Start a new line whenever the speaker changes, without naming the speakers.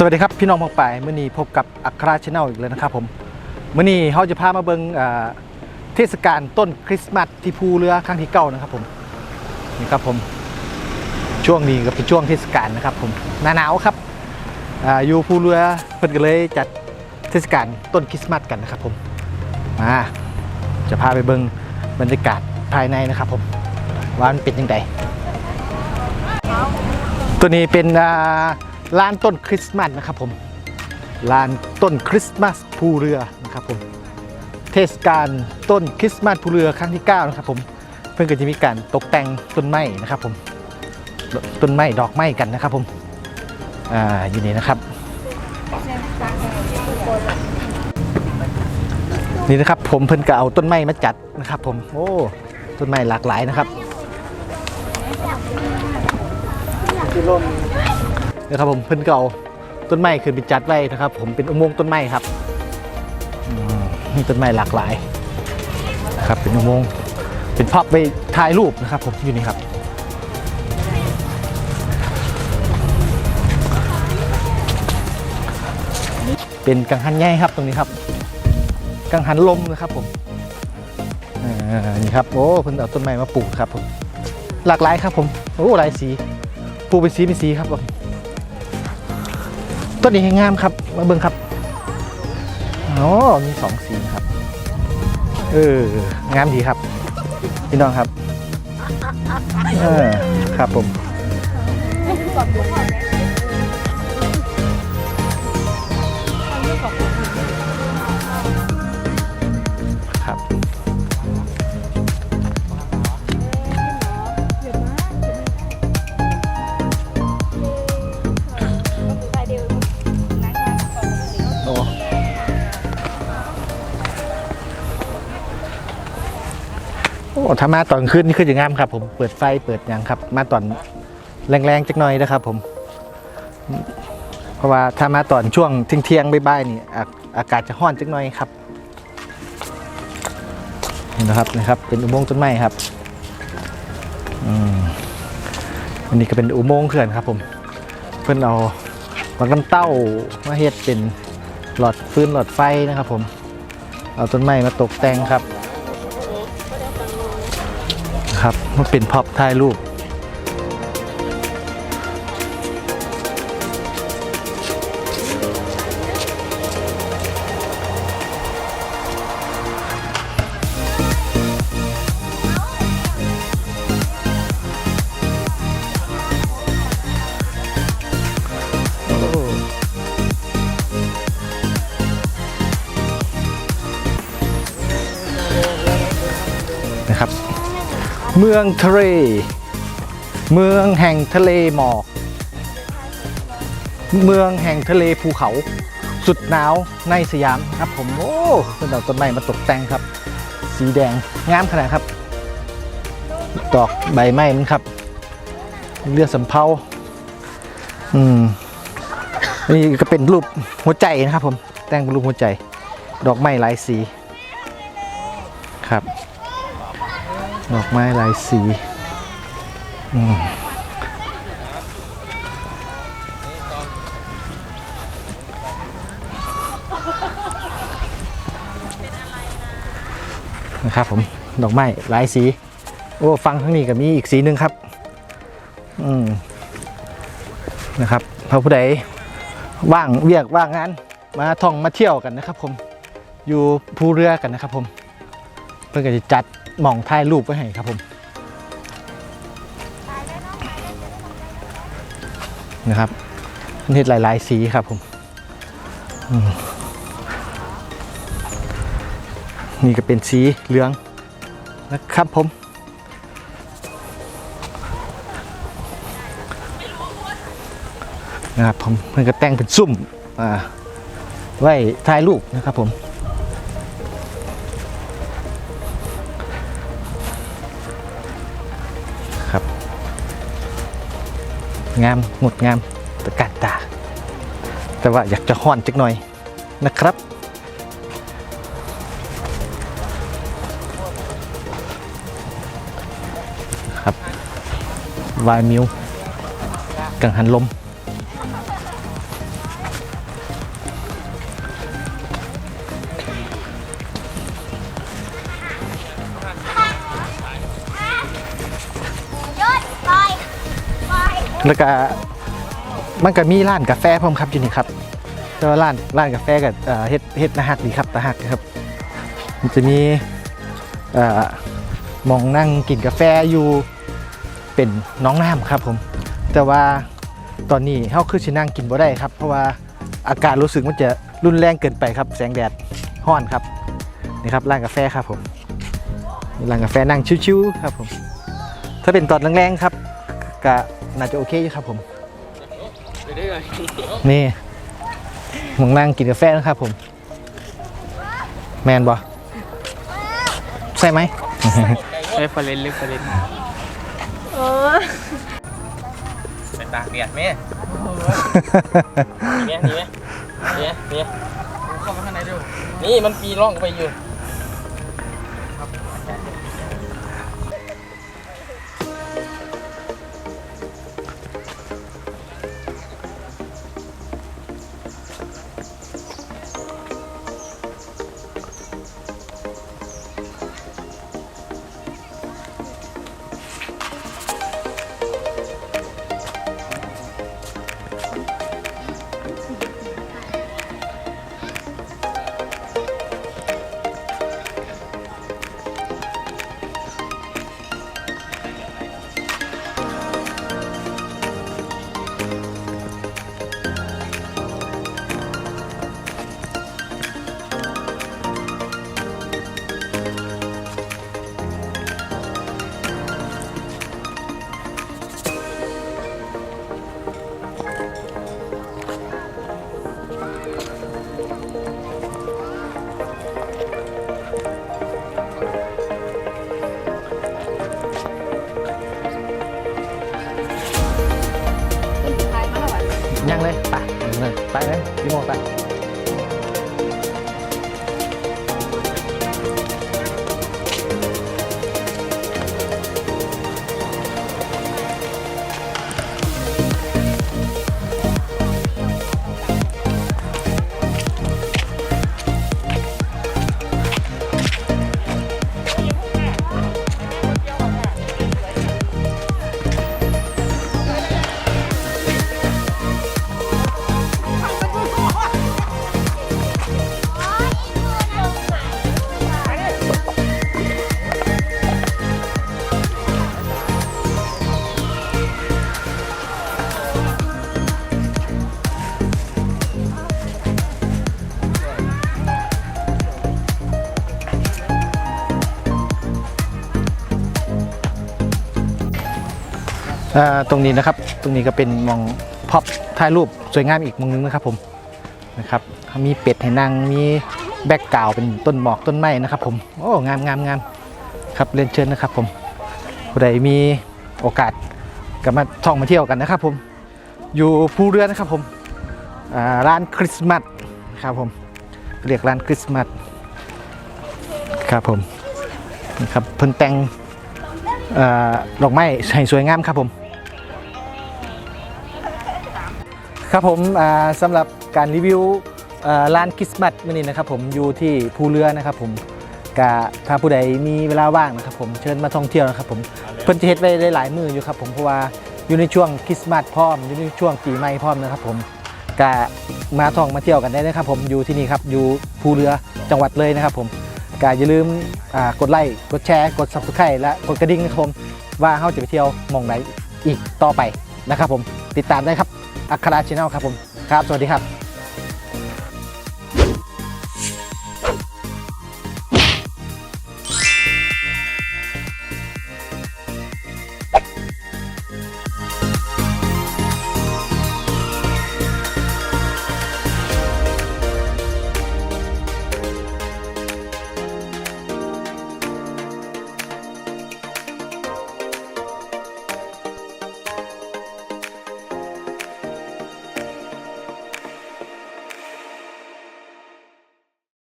สวัสดีครับ พี่น้องมองไปายมื่อนี้พบกับอัคราชแนลอีกแล้วนะครับผมมื่อนี้เขาจะพามาเบิงเทศกาลต้นคริสต์มาสที่ภูเรือครั้งที่เก้านะครับผมนี่ครับผมช่วงนี้ก็เป็นช่วงเทศกาลนะครับผมหน้าหนาวครับออยู่ภูเรือเพิ่นก็เลยจัดเทศกาลต้นคริสต์มาสกันนะครับผมมาจะพาไปเบิงบรรยากาศภายในนะครับผมว่ามันเป็นยังไงตัวนี้เป็นอ่า ลานต้นคริสต์มาสนะครับผมลานต้นคริสต์มาสภูเรือนะครับผมเทศกาลต้นคริสต์มาสภูเรือครั้งที่9นะครับผมเพื่อนก็จะมีการตกแต่งต้นไม้นะครับผมต้นไม้ดอกไม้กันนะครับผมอ่าอยู่นี่นะครับ นี่นะครับผมเพิ่นก็เอาต้นไม้มาจัดนะครับผมโอ้ต้นไม้หลากหลายนะครับที่ร่ม นะครับผมเพิ่นเก็เอาต้นไม้ขึ้นไปจัดไว้นะครับ ผมเป็นอุโมงค์ต้นไม้ครับมีต้นไม้หลากหลายนะครับเป็นอุโมงค์เป็นพับไปถ่ายรูปนะครับ ผมอยู่นี่ครับเป็นกังหันใหญ่ครับตรงนี้ครับกังหันลมนะครับผมนี่ครับโอ้เพิ่นเอาต้นไม้มาปลูกครับผมหลากหลายครับผมโอ้หลายสีปลูกเป็นสีเป็นสีครับผม ต้นนี้ให้งามครับ มาเบิ่งครับอ๋อมีสองสีครับ เอองามดีครับ พี่น้องครับ เออครับผม ถ้ามาตอนขึ้นนี่คือจะงงามครับผมเปิดไฟเปิดยังครับ มาตอนแรงๆจักหน่อยนะครับผม เพราะว่าถ้ามาตอนช่วงเที่ยงๆบ่ายๆนี่อากาศจะห้อนจักหน่อยครับนี่นนะครับนะครับ เป็นอุโมงค์ต้นไม้ครับอันนี้ก็เป็นอุโมงค์เขื่อนครับ ผม เพื่อนเอาบักน้ำเต้ามาเฮ็ดเป็นหลอดฟืนหลอดไฟนะครับ ผม เอาต้นไม้มาตกแต่งครับ ครับ มันเป็นพ็อปถ่ายรูปนะครับ เมืองทะเล เมืองแห่งทะเลหมอก เมืองแห่งทะเลภูเขา สุดหนาวในสยามครับผม โอ้เป็นดอกต้นไม้มาตกแต่งครับ สีแดงงามขนาดครับ ดอกใบไม้มันครับเลือดสำเภาอืมนี่ก็เป็นรูปหัวใจนะครับผม แต่งเป็นรูปหัวใจ ดอกไม้หลายสี ดอกไม้หลายสีนะครับผม ดอกไม้หลายสี โอ้ฟังทั้งนี้ก็มีอีกสีหนึ่งครับ อืมนะครับพระผู้ใดว่างเวียกว่างงาน มาท่องมาเที่ยวกันนะครับผม อยู่ภูเรือกันนะครับผม เพื่อนก็จะจัดหม่องถ่ายรูปไว้ให้ครับผมนะครับเห็ดหลาย ๆ สีครับผมนี่ก็เป็นสีเหลืองนะครับผมนะครับผมเพื่อนก็แต่งเป็นซุ่มอ่าไว้ถ่ายรูปนะครับผม งามงดงามตะการตา แต่ว่าอยากจะห่อนจักหน่อยนะครับครับวายมิวกังหันลม แล้วก็มันก็มีร้านกาแฟพร้อมครับอยู่นี่ครับแต่ว่าร้านร้านกาแฟกับเฮ็ดเฮ็ดนะฮักดีครับตาฮักครับ มันจะมีมองนั่งกินกาแฟอยู่เป็นน้องน้ำครับผม แต่ว่าตอนนี้เฮาคือสินั่งกินบ่ได้ครับ เพราะว่าอากาศรู้สึกมันจะรุนแรงเกินไปครับ แสงแดดร้อนครับนี่ครับร้านกาแฟครับผมร้านกาแฟนั่งชิวๆครับผม ถ้าเป็นตอนแรงๆครับก็ น่าจะโอเคอยู่ครับผม นี่หมองนั่งกินกาแฟนะครับผม แมนบอใช่ไหม
เรฟเฟรนซ์เรฟเฟรนซ์
เออ
ไปตากแดดไหมเนี่ยนี่ไหมเนี่ยเนี่ยเข้ามาข้างในดูนี่มันปีร่องไปอยู่
เล
ยไปเตรงนี้นะครับ ตรงนี้ก็เป็นมองพอปถ่ายรูปสวยงามอีกมุมนึงนะครับผมนะครับมีเป็ดให้นั่งมีแบ็กกราวเป็นต้นหมอกต้นไม้นะครับ ผมโอ้งามงามงามครับเรียนเชิญนะครับ ผมผู้ใดมีโอกาสก็มาท่องมาเที่ยวกันนะครับ ผมอยู่ภูเรือนะครับผมร้านคริสต์มาสครับผมเรียกร้านคริสต์มาสครับผมนะครับเพิ่นแต่งดอกไม้ให้สวยงามครับผม ครับผมอ่าสำหรับการรีวิวอ่าร้านคริสต์มาสมื้อนี้นะครับผมอยู่ที่ภูเรือนะครับผมกะถ้าผู้ใดมีเวลาว่างนะครับผมเชิญมาท่องเที่ยวนะครับผมเพิ่นจะเฮ็ดไว้ได้หลายมืออยู่ครับผมเพราะว่าอยู่ในช่วงคริสต์มาสพร้อมอยู่ในช่วงปีใหม่พร้อมนะครับผมกะมาท่องมาเที่ยวกันได้นะครับผมอยู่ที่นี่ครับอยู่ภูเรือจังหวัดเลยนะครับผมกะอย่าลืมอ่ากดไลค์กดแชร์กด subscribe และกดกระดิ่งนะครับผมว่าเราจะไปเที่ยวหมองไหนอีกต่อไปนะครับผมติดตามได้ครับ อัคราชแนลครับผมครับ สวัสดีครับ